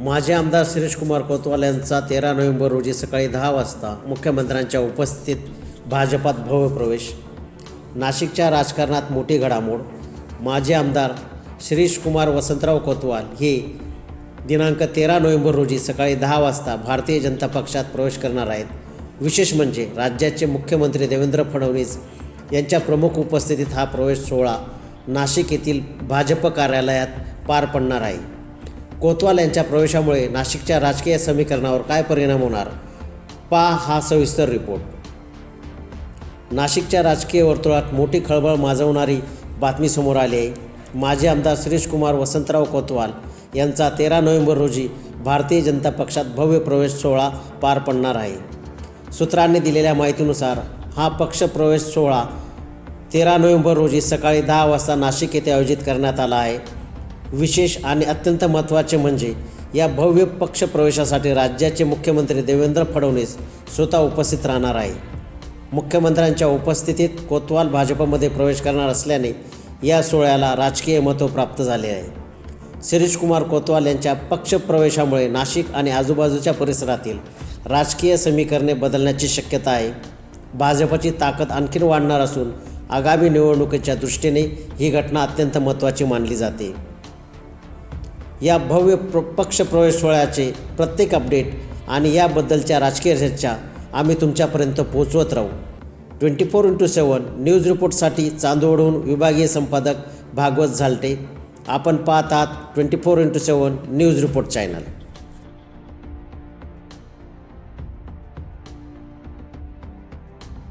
माजी आमदार शिरीषकुमार कोतवाल यांचा तेरा नोव्हेंबर रोजी सकाळी दहा वाजता मुख्यमंत्र्यांच्या उपस्थितीत भाजपात भव्य प्रवेश नाशिकच्या राजकारणात मोठी घडामोड. माजी आमदार शिरीषकुमार वसंतराव कोतवाल हे दिनांक तेरा नोव्हेंबर रोजी सकाळी दहा वाजता भारतीय जनता पक्षात प्रवेश करणार आहेत. विशेष म्हणजे राज्याचे मुख्यमंत्री देवेंद्र फडणवीस यांच्या प्रमुख उपस्थितीत हा प्रवेश सोहळा नाशिक येथील भाजप कार्यालयात पार पडणार आहे. कोतवाल यांच्या प्रवेशामुळे नाशिकच्या राजकीय समीकरणावर काय परिणाम होणार? पा हा सविस्तर रिपोर्ट. नाशिकच्या राजकीय वर्तुळात मोठी खळबळ माजवणारी बातमी समोर आली आहे. माजी आमदार श्रीषकुमार वसंतराव कोतवाल यांचा तेरा नोव्हेंबर रोजी भारतीय जनता पक्षात भव्य प्रवेश सोहळा पार पडणार आहे. सूत्रांनी दिलेल्या माहितीनुसार हा पक्ष प्रवेश सोहळा तेरा नोव्हेंबर रोजी सकाळी दहा वाजता नाशिक येथे आयोजित करण्यात आला आहे. विशेष आणि अत्यंत महत्त्वाचे म्हणजे या भव्य पक्ष प्रवेशासाठी राज्याचे मुख्यमंत्री देवेंद्र फडणवीस स्वतः उपस्थित राहणार आहे. मुख्यमंत्र्यांच्या उपस्थितीत कोतवाल भाजपमध्ये प्रवेश करणार असल्याने या सोहळ्याला राजकीय महत्त्व प्राप्त झाले आहे. शिरीषकुमार कोतवाल यांच्या पक्षप्रवेशामुळे नाशिक आणि आजूबाजूच्या परिसरातील राजकीय समीकरणे बदलण्याची शक्यता आहे. भाजपची ताकद आणखीन वाढणार असून आगामी निवडणुकीच्या दृष्टीने ही घटना अत्यंत महत्त्वाची मानली जाते. या भव्य प्र पक्षप्रवेश सोहळ्याचे प्रत्येक अपडेट आणि याबद्दलच्या राजकीय चर्चा आम्ही तुमच्यापर्यंत पोहोचवत राहू. Twenty four into seven news रिपोर्टसाठी चांदवडहून विभागीय संपादक भागवत झालटे. आपण पाहत आहात twenty four into seven news report channel